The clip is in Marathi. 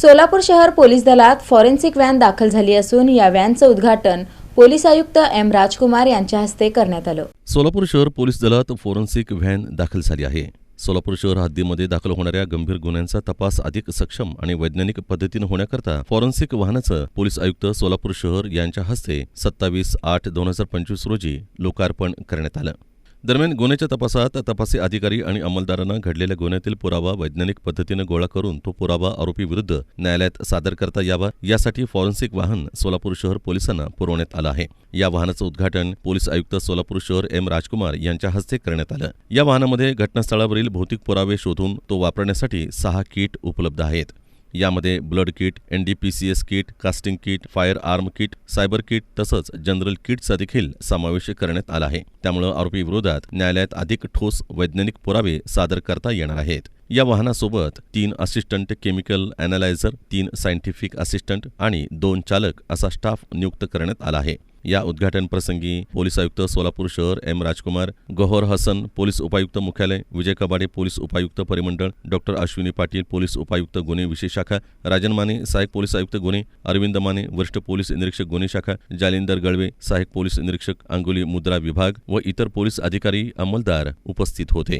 सोलापूर शहर पोलीस दलात फॉरेन्सिक व्हॅन दाखल झाली असून या व्हॅनचं उद्घाटन पोलीस आयुक्त एम राजकुमार यांच्या हस्ते करण्यात आलं. सोलापूर शहर पोलीस दलात फॉरेन्सिक व्हॅन दाखल झाली आहे. सोलापूर शहर हद्दीमध्ये दाखल होणाऱ्या गंभीर गुन्ह्यांचा तपास अधिक सक्षम आणि वैज्ञानिक पद्धतीनं होण्याकरता फॉरेन्सिक वाहनाचं पोलीस आयुक्त सोलापूर शहर यांच्या हस्ते सत्तावीस आठ दोन हजार पंचवीस रोजी लोकार्पण करण्यात आलं. दरम्यान गुन्ह्याच्या तपासात तपासी अधिकारी आणि अंमलदारांना घडलेल्या गुन्ह्यातील पुरावा वैज्ञानिक पद्धतीनं गोळा करून तो पुरावा आरोपीविरुद्ध न्यायालयात सादर करता यावा यासाठी फॉरेन्सिक वाहन सोलापूर शहर पोलिसांना पुरवण्यात आलं आहे. या वाहनाचं उद्घाटन पोलीस आयुक्त सोलापूर शहर एम राजकुमार यांच्या हस्ते करण्यात आलं. या वाहनामध्ये घटनास्थळावरील भौतिक पुरावे शोधून तो वापरण्यासाठी सहा किट उपलब्ध आहेत. यामध्ये blood kit S kit casting kit fire arm kit cyber kit तसंच जनरल किटचा देखील समावेश करण्यात आला आहे. त्यामुळं आरोपी विरोधात न्यायालयात अधिक ठोस वैज्ञानिक पुरावे सादर करता येणार आहेत. या वाहनासोबत तीन असिस्टंट केमिकल अॅनालायझर तीन सायंटिफिक असिस्टंट आणि दोन चालक असा स्टाफ नियुक्त करण्यात आला आहे. या उद्घाटन प्रसंगी पोलीस आयुक्त सोलापूर शहर एम राजकुमार गौहर हसन पोलीस उपायुक्त मुख्यालय विजय कबाडे पोलीस उपायुक्त परिमंडळ डॉक्टर अश्विनी पाटील पोलीस उपायुक्त गुन्हे विशेष शाखा राजन माने सहायक पोलीस आयुक्त गुन्हे अरविंद माने वरिष्ठ पोलीस निरीक्षक गुन्हे शाखा जालिंदर गळवे सहायक पोलीस निरीक्षक अंगुली मुद्रा विभाग व इतर पोलीस अधिकारी अंमलदार उपस्थित होते.